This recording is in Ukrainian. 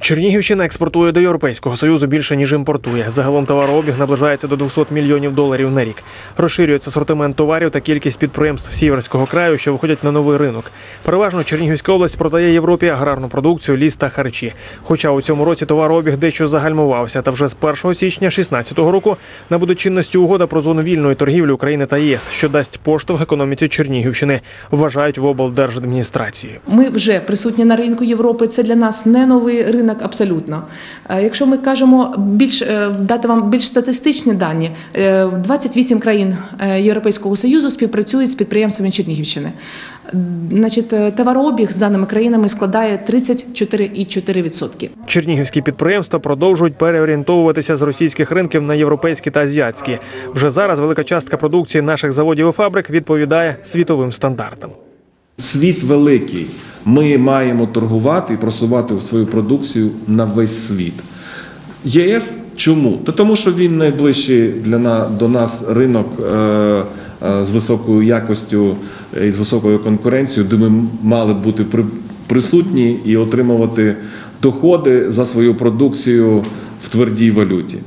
Чернігівщина експортує до Європейського союзу більше ніж імпортує. Загалом товарообіг наближається до 200 мільйонів доларів на рік. Розширюється асортимент товарів та кількість підприємств Сіверського краю, що виходять на новий ринок. Переважно Чернігівська область продає Європі аграрну продукцію, ліс та харчі. Хоча у цьому році товарообіг дещо загальмувався, та вже з 1 січня 2016 року набуде чинності угода про зону вільної торгівлі України та ЄС, що дасть поштовх економіці Чернігівщини, вважають в облдержадміністрації. Ми вже присутні на ринку Європи. Це для нас не новий ринок абсолютно. Е, Якщо ми кажемо більш е, дати вам більш статистичні дані, е, 28 країн е, Європейського союзу співпрацюють з підприємствами Чернігівщини. Значить, товарообіг з даними країнами складає 34,4%. Чернігівські підприємства продовжують переорієнтовуватися з російських ринків на європейські та азіатські. Вже зараз велика частка продукції наших заводів і фабрик відповідає світовим стандартам. Світ великий. Ми маємо торгувати і просувати свою продукцію на весь світ. ЄС чому? Та тому, що він найближчий для на, до нас ринок е, е, з високою якостю і з високою конкуренцією, де ми мали бути при, присутні і отримувати доходи за свою продукцію в твердій валюті.